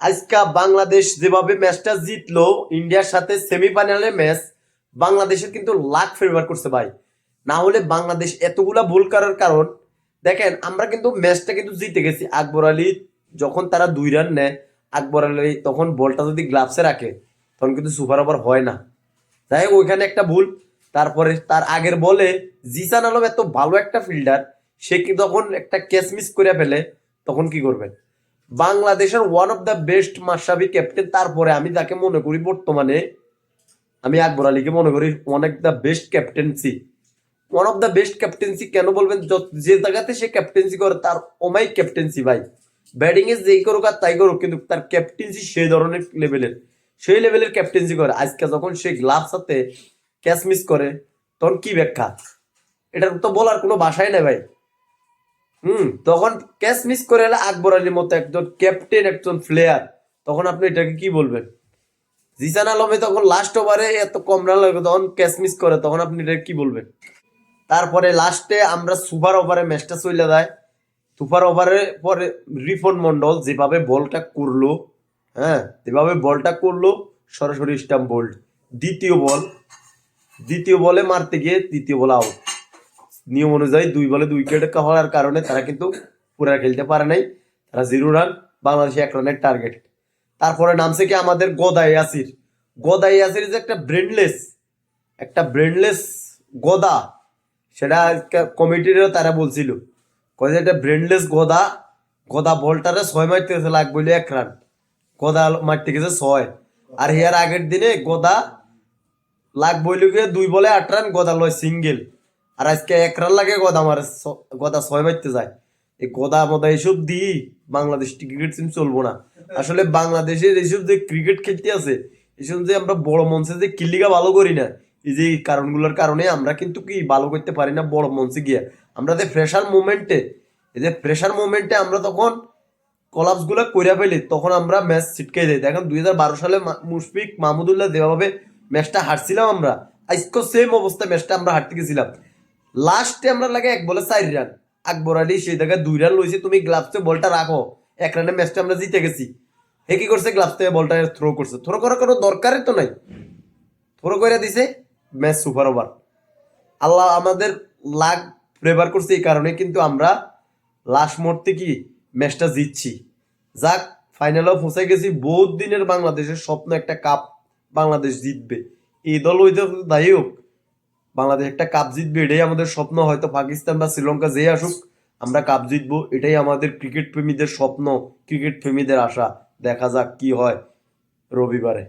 আজকা বাংলাদেশ যেভাবে ম্যাচটা জিতলো, ইন্ডিয়ার সাথে সেমিফাইনালে ম্যাচ, বাংলাদেশের কিন্তু লাখ ফেভার করছে ভাই। না হলে বাংলাদেশ এতগুলা ভুল করার কারণ, দেখেন, আমরা কিন্তু ম্যাচটা কিন্তু জিতে গেছি। আকবর আলী যখন তারা দুই রান নেয়, আকবর আলী তখন বলটা যদি গ্লাভসে রাখে, তখন কিন্তু সুপার ওভার হয় না। যাই হোক, ওইখানে একটা ভুল। তারপরে তার আগের বলে, জিসান আলম এত ভালো একটা ফিল্ডার সে কি তখন একটা ক্যাচ মিস করে ফেলে, তখন কি করবেন? বাংলাদেশের ওয়ান অফ দ্য বেস্ট মাসাবি ক্যাপ্টেন তারপরে আমি যাকে মনে করি বর্তমানে, আমি আকবর আলীকে মনে করি one of the best captaincy one of the best captaincy কেন বলবেন? যে জায়গাতে সে ক্যাপ্টেন্সি করে, তার ওমাই ক্যাপ্টেন্সি ভাই। ব্যাটিং এ যেই করুক আর তাই করুক, কিন্তু তার ক্যাপ্টেন্সি সেই ধরনের লেভেলের সেই লেভেলের ক্যাপ্টেন্সি করে। আজকে যখন সে গ্লাভস হাতে ক্যাচ মিস করে, তখন কি ব্যাখ্যা? এটার তো বলার কোনো ভাষাই নেই ভাই। হুম। তখন ক্যাচ মিস করে এলে আকবর আলীর মতো একজন ক্যাপ্টেন একজন প্লেয়ার তখন আপনি এটাকে কি বলবেন? জিসান আলমে তখন লাস্ট ওভারে এত কম রান লাগে, তখন ক্যাচ মিস করে। তখন আপনি এটা কি বলবেন? তারপরে লাস্টে আমরা সুপার ওভারে ম্যাচটা চলে যায় সুপার ওভারে পরে রিফন মন্ডল যেভাবে বলটা করল হ্যাঁ যেভাবে বলটা করল, সরাসরি স্টাম্প বোল্ড দ্বিতীয় বল দ্বিতীয় বলে মারতে গিয়ে দ্বিতীয় বল আউট নিয়ম অনুযায়ী দুই বলে দুই উইকেট হওয়ার কারণে তারা কিন্তু পুরা খেলতে পারে নাই। তারা জিরো রান বাংলাদেশে এক রানের টার্গেট তারপরে নামছে কি আমাদের গদাই ইয়াসির। গদাই ইয়াসির যে একটা ব্রেনলেস একটা ব্রেনলেস গদা, সেটা কমিটিরও তারা বলছিল। কয়ে এটা ব্রেনলেস গদা গদা বলটারে ছয় মারতে গেছে লাগ বলে এক রান গদা মারতে গেছে ছয়। আর হিয়ার আগের দিনে গদা লাগ বইল গিয়ে দুই বলে আট রান গদা লয় সিঙ্গেল আর আজকে এক রান লাগে গদা মারে ছ- গদা ছয় মারতে যায়। এই গদা মদা এইসব দিই বাংলাদেশ ক্রিকেট টিম চলবো না। আসলে বাংলাদেশের এইসব যে ক্রিকেট খেলতে আছে, এইসব যে আমরা বড় মঞ্চে যে কিল্লিগা ভালো করি না, এই যে কারণগুলোর কারণে আমরা কিন্তু কি ভালো করতে পারি না বড় মঞ্চে গিয়ে। আমরা যে প্রেশার মুভমেন্টে এই যে প্রেশার মুভমেন্টে আমরা তখন কলাপসগুলো কইরা ফেলি, তখন আমরা ম্যাচ ছিটকে দিই। দেখেন দু হাজার বারো সালে মুশফিক মাহমুদুল্লাহ যেভাবে ম্যাচটা হারছিলাম আমরা আজকে সেম অবস্থায় ম্যাচটা আমরা হারতে গেছিলাম। লাস্টে আমরা লাগে এক বলে চার রান আকবর আলী সেই জায়গায় দুই রান লইছে, তুমি গ্লাভসে বলটা রাখো। এক রানে ম্যাচটা আমরা জিতে গেছি। হে কি করছে গ্লাভস থেকে বলটা থ্রো করছে। থ্রো করার কোনো দরকারই তো নাই। থ্রো করে দিছে ম্যাচ সুপার ওভার আল্লাহ আমাদের লাগ ফেভার করছে এই কারণে কিন্তু আমরা লাস্ট মুহূর্তে কি ম্যাচটা জিতছি। যাক ফাইনালেও পৌঁছে গেছি। বহুত দিনের বাংলাদেশের স্বপ্ন একটা কাপ বাংলাদেশ জিতবে। এই দল হইতে দায়ী হোক বাংলাদেশ একটা কাপ জিতবে, এটাই আমাদের স্বপ্ন। হয়তো পাকিস্তান বা শ্রীলঙ্কা যে আসুক, আমরা কাপ জিতবো। এটাই আমাদের ক্রিকেট প্রেমীদের স্বপ্ন ক্রিকেট প্রেমীদের আশা। দেখা যাক কি হয় রবিবারে।